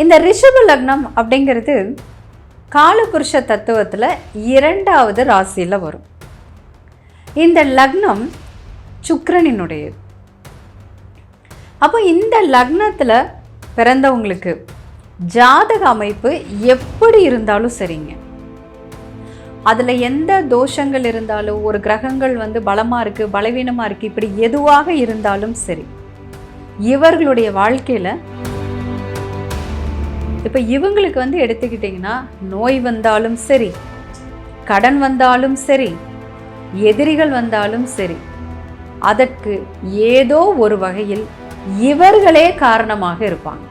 இந்த ரிஷப லக்னம் அப்படிங்கிறது காலபுருஷ தத்துவத்தில் இரண்டாவது ராசியில் வரும். இந்த லக்னம் சுக்கரனினுடையது. அப்போ இந்த லக்னத்தில் பிறந்தவங்களுக்கு ஜாதக அமைப்பு எப்படி இருந்தாலும் சரிங்க. அதில் எந்த தோஷங்கள் இருந்தாலும் ஒரு கிரகங்கள் வந்து பலமாக இருக்குது பலவீனமாக இருக்குது இப்படி எதுவாக இருந்தாலும் சரி இவர்களுடைய வாழ்க்கையில் இப்போ இவங்களுக்கு வந்து எடுத்துக்கிட்டிங்கன்னா நோய் வந்தாலும் சரி கடன் வந்தாலும் சரி எதிரிகள் வந்தாலும் சரி அதற்கு ஏதோ ஒரு வகையில் இவர்களே காரணமாக இருப்பாங்க.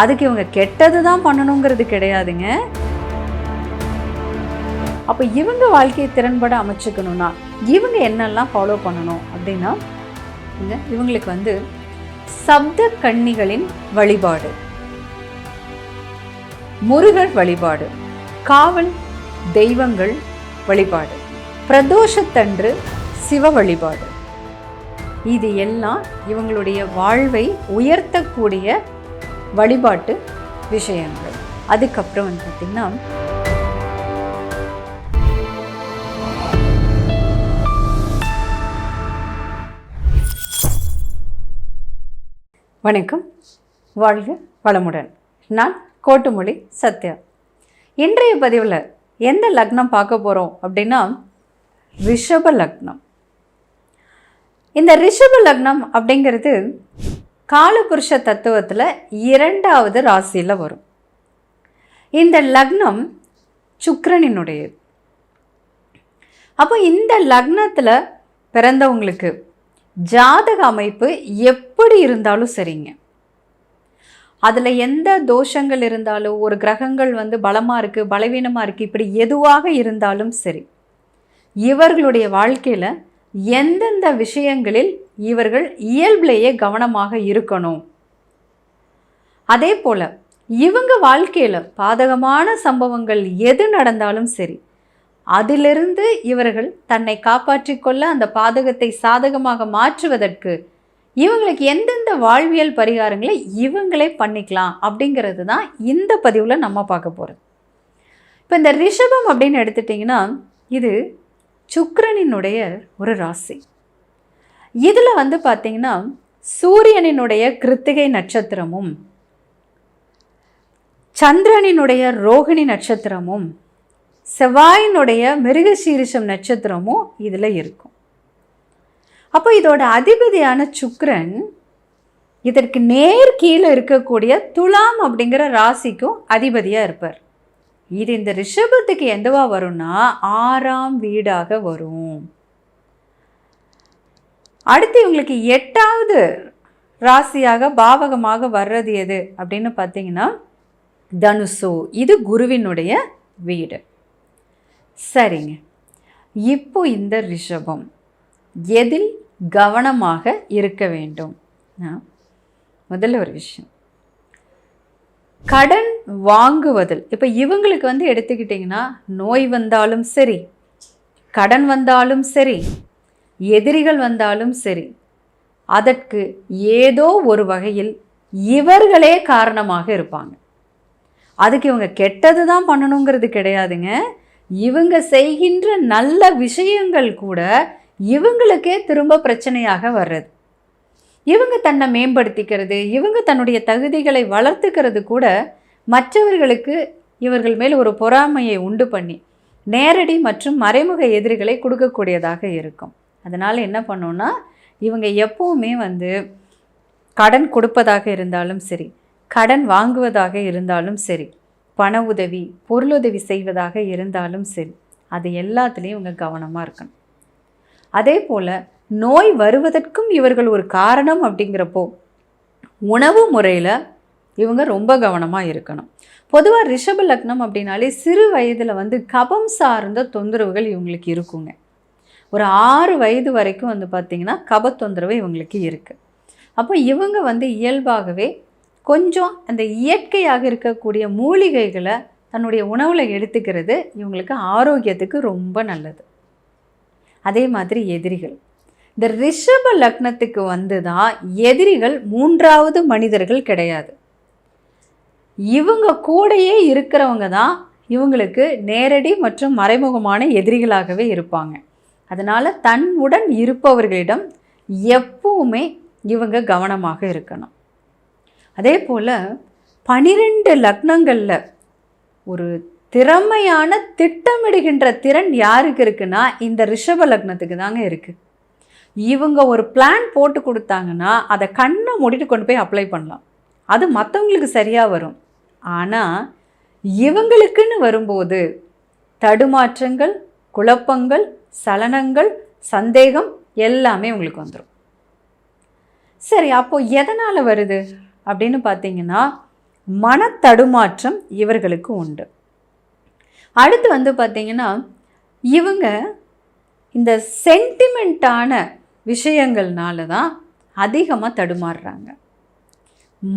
அதுக்கு இவங்க கெட்டது தான் பண்ணணுங்கிறது கிடையாதுங்க. அப்போ இவங்க வாழ்க்கையை திறன்பட அமைச்சுக்கணும்னா இவங்க என்னெல்லாம் ஃபாலோ பண்ணணும் அப்படின்னா இவங்களுக்கு வந்து சப்த கன்னிகளின் வழிபாடு. முருகர் வழிபாடு காவல் தெய்வங்கள் வழிபாடு பிரதோஷத்தன்று சிவ வழிபாடு. இது எல்லாம் இவங்களுடைய வாழ்வை உயர்த்தக்கூடிய வழிபாட்டு விஷயங்கள். அதுக்கப்புறம் வந்து பார்த்திங்கன்னா வணக்கம். வாழ்க வளமுடன். நான் கோட்டுமொழி சத்யா. இன்றைய பதிவில் எந்த லக்னம் பார்க்க போகிறோம் அப்படின்னா ரிஷப லக்னம். இந்த ரிஷப லக்னம் அப்படிங்கிறது காலபுருஷ தத்துவத்தில் இரண்டாவது ராசியில் வரும். இந்த லக்னம் சுக்கரனினுடையது. அப்போ இந்த லக்னத்தில் பிறந்தவங்களுக்கு ஜாதக அமைப்பு எப்படி இருந்தாலும் சரிங்க. அதில் எந்த தோஷங்கள் இருந்தாலும் ஒரு கிரகங்கள் வந்து பலமாக இருக்குது பலவீனமாக இருக்குது இப்படி எதுவாக இருந்தாலும் சரி இவர்களுடைய வாழ்க்கையில் எந்தெந்த விஷயங்களில் இவர்கள் இயல்பிலேயே கவனமாக இருக்கணும்? அதே போல் இவங்க வாழ்க்கையில் பாதகமான சம்பவங்கள் எது நடந்தாலும் சரி அதிலிருந்து இவர்கள் தன்னை காப்பாற்றிக்கொள்ள அந்த பாதகத்தை சாதகமாக மாற்றுவதற்கு இவங்களுக்கு எந்தெந்த வாழ்வியல் பரிகாரங்களை இவங்களே பண்ணிக்கலாம் அப்படிங்கிறது தான் இந்த பதிவில் நம்ம பார்க்க போகிறோம் இப்போ இந்த ரிஷபம் அப்படின்னு எடுத்துட்டிங்கன்னா இது சுக்கரனினுடைய ஒரு ராசி. இதில் வந்து பார்த்திங்கன்னா சூரியனினுடைய கிருத்திகை நட்சத்திரமும் சந்திரனினுடைய ரோகிணி நட்சத்திரமும் செவ்வாயினுடைய மிருகசீரிஷம் நட்சத்திரமும் இதில் இருக்கும். அப்போ இதோட அதிபதியான சுக்ரன் இதற்கு நேர் கீழே இருக்கக்கூடிய துலாம் அப்படிங்கிற ராசிக்கும் அதிபதியாக இருப்பார். இது இந்த ரிஷபத்துக்கு எந்தவா வரும்னா ஆறாம் வீடாக வரும். அடுத்து இவங்களுக்கு எட்டாவது ராசியாக பாவகமாக வர்றது எது அப்படின்னு பார்த்தீங்கன்னா தனுசு. இது குருவினுடைய வீடு. சரிங்க. இப்போ இந்த ரிஷபம். எதில் கவனமாக இருக்க வேண்டும்? முதல்ல ஒரு விஷயம். கடன் வாங்குவதில் இப்போ இவங்களுக்கு வந்து எடுத்துக்கிட்டிங்கன்னா நோய் வந்தாலும் சரி கடன் வந்தாலும் சரி எதிரிகள் வந்தாலும் சரி அதற்கு ஏதோ ஒரு வகையில் இவர்களே காரணமாக இருப்பாங்க. அதுக்கு இவங்க கெட்டது தான் பண்ணணுங்கிறது கிடையாதுங்க. இவங்க செய்கின்ற நல்ல விஷயங்கள் கூட இவங்களுக்கே திரும்ப பிரச்சனையாக வர்றது. இவங்க தன்னை மேம்படுத்திக்கிறது இவங்க தன்னுடைய தகுதிகளை வளர்த்துக்கிறது கூட மற்றவர்களுக்கு இவர்கள் மேல் ஒரு பொறாமையை உண்டு பண்ணி நேரடி மற்றும் மறைமுக எதிரிகளை கொடுக்கக்கூடியதாக இருக்கும். அதனால் என்ன பண்ணோன்னா இவங்க எப்போவுமே வந்து கடன் கொடுப்பதாக இருந்தாலும் சரி கடன் வாங்குவதாக இருந்தாலும் சரி பண உதவி பொருளுதவி செய்வதாக இருந்தாலும் சரி அது எல்லாத்துலேயும் இவங்க கவனமாக இருக்கணும். அதே போல் நோய் வருவதற்கும் இவர்கள் ஒரு காரணம் அப்படிங்கிறப்போ உணவு முறையில் இவங்க ரொம்ப கவனமாக இருக்கணும். பொதுவாக ரிஷப லக்னம் அப்படின்னாலே சிறு வயதில் வந்து கபம் சார்ந்த தொந்தரவுகள் இவங்களுக்கு இருக்குங்க. ஒரு ஆறு வயது வரைக்கும் வந்து பார்த்திங்கன்னா கப தொந்தரவு இவங்களுக்கு இருக்குது அப்போ இவங்க வந்து இயல்பாகவே கொஞ்சம் அந்த இயற்கையாக இருக்கக்கூடிய மூலிகைகளை தன்னுடைய உணவில் எடுத்துக்கிறது இவங்களுக்கு ஆரோக்கியத்துக்கு ரொம்ப நல்லது. அதே மாதிரி எதிரிகள். இந்த ரிஷப லக்னத்துக்கு வந்து தான் எதிரிகள் மூன்றாவது மனிதர்கள் கிடையாது. இவங்க கூடையே இருக்கிறவங்க தான் இவங்களுக்கு நேரடி மற்றும் மறைமுகமான எதிரிகளாகவே இருப்பாங்க. அதனால் தன்னுடன் இருப்பவர்களிடம் எப்பவுமே இவங்க கவனமாக இருக்கணும். அதே போல் பனிரெண்டு லக்னங்களில் ஒரு திறமையான திட்டமிடுகின்ற திறன் யாருக்கு இருக்குன்னா இந்த ரிஷப லக்னத்துக்கு தாங்க இருக்குது இவங்க ஒரு பிளான் போட்டு கொடுத்தாங்கன்னா அதை கண்ணை மூடிட்டு கொண்டு போய் அப்ளை பண்ணலாம். அது மற்றவங்களுக்கு சரியாக வரும். ஆனால் இவங்களுக்குன்னு வரும்போது தடுமாற்றங்கள் குழப்பங்கள் சலனங்கள் சந்தேகம் எல்லாமே உங்களுக்கு வந்துடும் சரி அப்போது எதனால் வருது? அப்படின்னு பார்த்தீங்கன்னா மனத்தடுமாற்றம் இவர்களுக்கு உண்டு. அடுத்து வந்து பார்த்திங்கன்னா இவங்க இந்த சென்டிமெண்ட்டான விஷயங்கள்னால தான் அதிகமாக தடுமாறுறாங்க.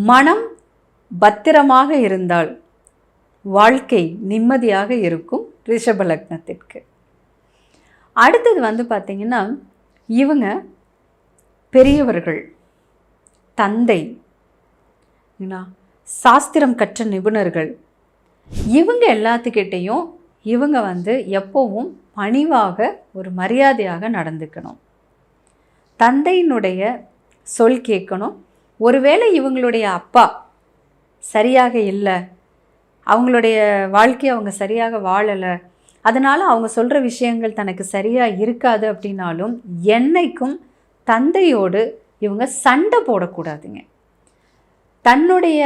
மனம் பத்திரமாக இருந்தால் வாழ்க்கை நிம்மதியாக இருக்கும் ரிஷப லக்னத்திற்கு. அடுத்தது வந்து பார்த்திங்கன்னா இவங்க பெரியவர்கள் தந்தை சாஸ்திரம் கற்ற நிபுணர்கள் இவங்க எல்லாத்துக்கிட்டேயும் இவங்க வந்து எப்போவும் பணிவாக ஒரு மரியாதையாக நடந்துக்கணும். தந்தையினுடைய சொல் கேட்கணும். ஒருவேளை இவங்களுடைய அப்பா சரியாக இல்லை அவங்களுடைய வாழ்க்கையை அவங்க சரியாக வாழலை அதனால் அவங்க சொல்கிற விஷயங்கள் தனக்கு சரியாக இருக்காது அப்படின்னாலும் என்னைக்கும் தந்தையோடு இவங்க சண்டை போடக்கூடாதுங்க. தன்னுடைய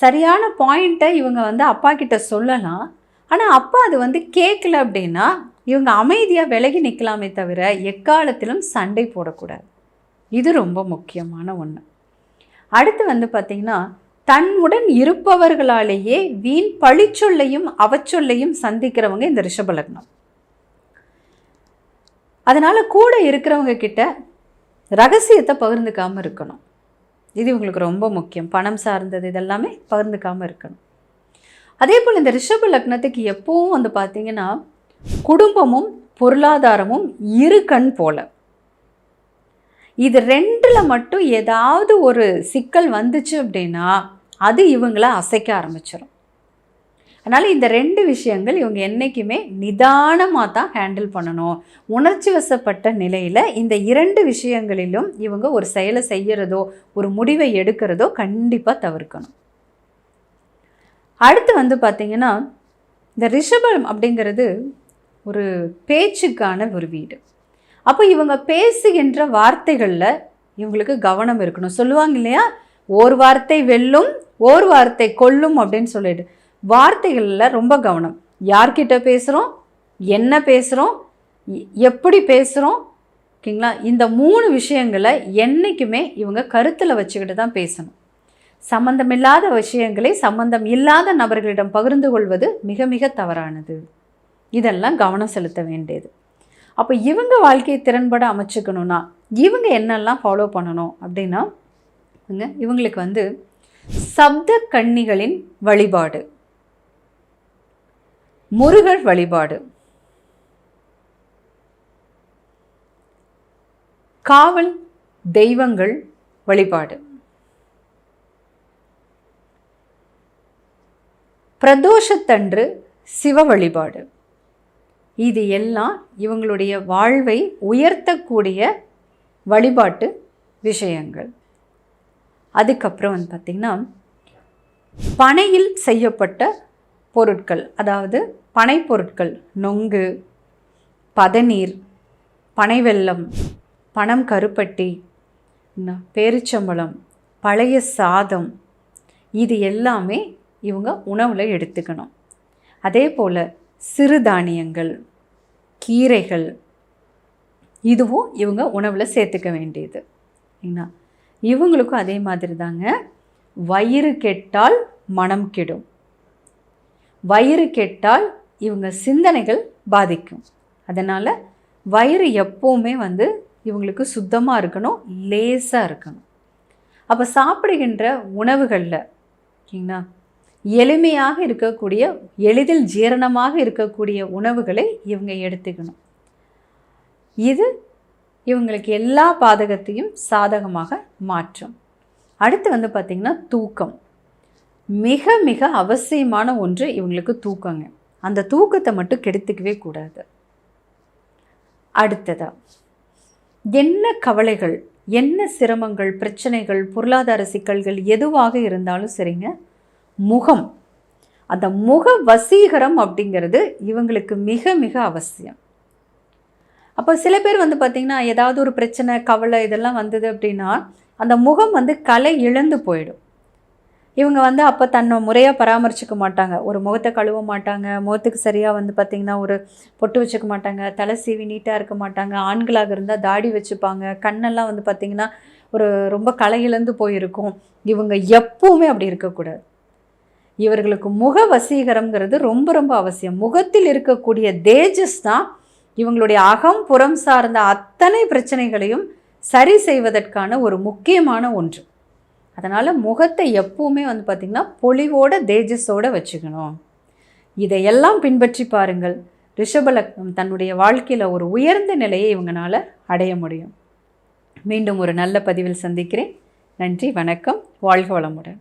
சரியான பாயிண்ட்டை இவங்க வந்து அப்பா கிட்ட சொல்லலாம். ஆனால் அப்பா அது வந்து கேட்கல அப்படின்னா இவங்க அமைதியாக விலகி நிற்கலாமே தவிர எக்காலத்திலும் சண்டை போடக்கூடாது. இது ரொம்ப முக்கியமான ஒன்று அடுத்து வந்து பார்த்திங்கன்னா தன்னுடன் இருப்பவர்களாலேயே வீண் பழிச்சொல்லையும் அவச்சொல்லையும் சந்திக்கிறவங்க இந்த ரிஷபலக்னம் அதனால் கூட இருக்கிறவங்க கிட்ட ரகசியத்தை பகிர்ந்துக்காமல் இருக்கணும். இது இவங்களுக்கு ரொம்ப முக்கியம். பணம் சார்ந்தது இதெல்லாமே பகிர்ந்துக்காமல் இருக்கணும். அதே போல் இந்த ரிஷப லக்னத்துக்கு எப்பவும் வந்து பார்த்தீங்கன்னா குடும்பமும் பொருளாதாரமும் இரு கண் போல. இது ரெண்டில் மட்டும் ஏதாவது ஒரு சிக்கல் வந்துச்சு அப்படின்னா அது இவங்கள அசைக்க ஆரம்பிச்சிடும் அதனால் இந்த ரெண்டு விஷயங்கள் இவங்க என்றைக்குமே நிதானமாக தான் ஹேண்டில் பண்ணணும். உணர்ச்சி வசப்பட்ட நிலையில் இந்த இரண்டு விஷயங்களிலும் இவங்க ஒரு செயலை செய்கிறதோ ஒரு முடிவை எடுக்கிறதோ கண்டிப்பாக தவிர்க்கணும். அடுத்து வந்து பார்த்திங்கன்னா இந்த ரிஷபம் அப்படிங்கிறது ஒரு பேச்சுக்கான ஒரு வீடு. அப்போ இவங்க பேசுகின்ற வார்த்தைகளில் இவங்களுக்கு கவனம் இருக்கணும். சொல்லுவாங்க இல்லையா? ஓர் வார்த்தை வெல்லும் ஓர் வார்த்தை கொல்லும் அப்படின்னு சொல்லிட்டு. வார்த்தைகளில் ரொம்ப கவனம். யார்கிட்ட பேசுகிறோம் என்ன பேசுகிறோம் எப்படி பேசுகிறோம் ஓகேங்களா? இந்த மூணு விஷயங்களை என்றைக்குமே இவங்க கருத்தில் வச்சுக்கிட்டு தான் பேசணும். சம்பந்தமில்லாத விஷயங்களை சம்பந்தம் இல்லாத நபர்களிடம் பகிர்ந்து கொள்வது மிக மிக தவறானது. இதெல்லாம் கவனம் செலுத்த வேண்டியது. அப்போ இவங்க வாழ்க்கையை திறன்பட அமைச்சுக்கணும்னா இவங்க என்னெல்லாம் ஃபாலோ பண்ணணும் அப்படின்னா இவங்க இவங்களுக்கு வந்து சப்த கன்னிகளின் வழிபாடு. முருகர் வழிபாடு. காவல் தெய்வங்கள் வழிபாடு. பிரதோஷத்தன்று சிவ வழிபாடு. இது எல்லாம் இவங்களுடைய வாழ்வை உயர்த்தக்கூடிய வழிபாட்டு விஷயங்கள். அதுக்கப்புறம் வந்து பார்த்திங்கன்னா பனையில் செய்யப்பட்ட பொருட்கள் அதாவது பனை பொருட்கள் நொங்கு பதநீர் பனை வெல்லம் பனம் கருப்பட்டி என்ன, பேரிச்சம்பழம் பழைய சாதம் இது எல்லாமே இவங்க உணவில் எடுத்துக்கணும். அதே போல் சிறுதானியங்கள் கீரைகள் இதுவும் இவங்க உணவில் சேர்த்துக்க வேண்டியது. சரிங்களா இவங்களுக்கும் அதே மாதிரி தாங்க வயிறு கெட்டால் மனம் கெடும். வயிறு கெட்டால் இவங்க சிந்தனைகள் பாதிக்கும். அதனால் வயிறு எப்போவுமே வந்து இவங்களுக்கு சுத்தமாக இருக்கணும் லேசாக இருக்கணும். அப்போ சாப்பிடுகின்ற உணவுகளில் ஓகேங்களா? எளிமையாக இருக்கக்கூடிய எளிதில் ஜீரணமாக இருக்கக்கூடிய உணவுகளை இவங்க எடுத்துக்கணும். இது இவங்களுக்கு எல்லா பாதகத்தையும் சாதகமாக மாற்றும். அடுத்து வந்து பார்த்திங்கன்னா தூக்கம். மிக மிக அவசியமான ஒன்று இவங்களுக்கு தூக்கங்க. அந்த தூக்கத்தை மட்டும் கெடுத்துக்கவே கூடாது. அடுத்ததா என்ன கவலைகள் என்ன சிரமங்கள் பிரச்சனைகள் பொருளாதார சிக்கல்கள் எதுவாக இருந்தாலும் சரிங்க முகம். அந்த முக வசீகரம் அப்படிங்கிறது இவங்களுக்கு மிக மிக அவசியம். அப்போ சில பேர் வந்து பார்த்திங்கன்னா ஏதாவது ஒரு பிரச்சனை கவலை இதெல்லாம் வந்தது அப்படின்னா அந்த முகம் வந்து கலை இழந்து போயிடும். இவங்க வந்து அப்போ தன்னை முறையாக பராமரிச்சுக்க மாட்டாங்க. ஒரு முகத்தை கழுவ மாட்டாங்க. முகத்துக்கு சரியாக வந்து பார்த்திங்கன்னா ஒரு பொட்டு வச்சுக்க மாட்டாங்க. தலை சீவி நீட்டாக இருக்க மாட்டாங்க. ஆண்களாக இருந்தால் தாடி வச்சுப்பாங்க. கண்ணெல்லாம் வந்து பார்த்திங்கன்னா ஒரு ரொம்ப கலை இழந்து போயிருக்கும். இவங்க எப்பவுமே அப்படி இருக்கக்கூடாது. இவர்களுக்கு முக வசீகரம்ங்கிறது ரொம்ப ரொம்ப அவசியம். முகத்தில் இருக்கக்கூடிய தேஜஸ் தான் இவங்களுடைய அகம் புறம் சார்ந்த அத்தனை பிரச்சனைகளையும் சரி செய்வதற்கான ஒரு முக்கியமான ஒன்று. அதனால் முகத்தை எப்பவுமே வந்து பார்த்திங்கன்னா பொலிவோட தேஜஸோடு வச்சுக்கணும். இதையெல்லாம் பின்பற்றி பாருங்கள். ரிஷபலக்னம் தன்னுடைய வாழ்க்கையில் ஒரு உயர்ந்த நிலையை இவங்களால அடைய முடியும். மீண்டும் ஒரு நல்ல பதிவில் சந்திக்கிறேன். நன்றி வணக்கம். வாழ்க வளமுடன்.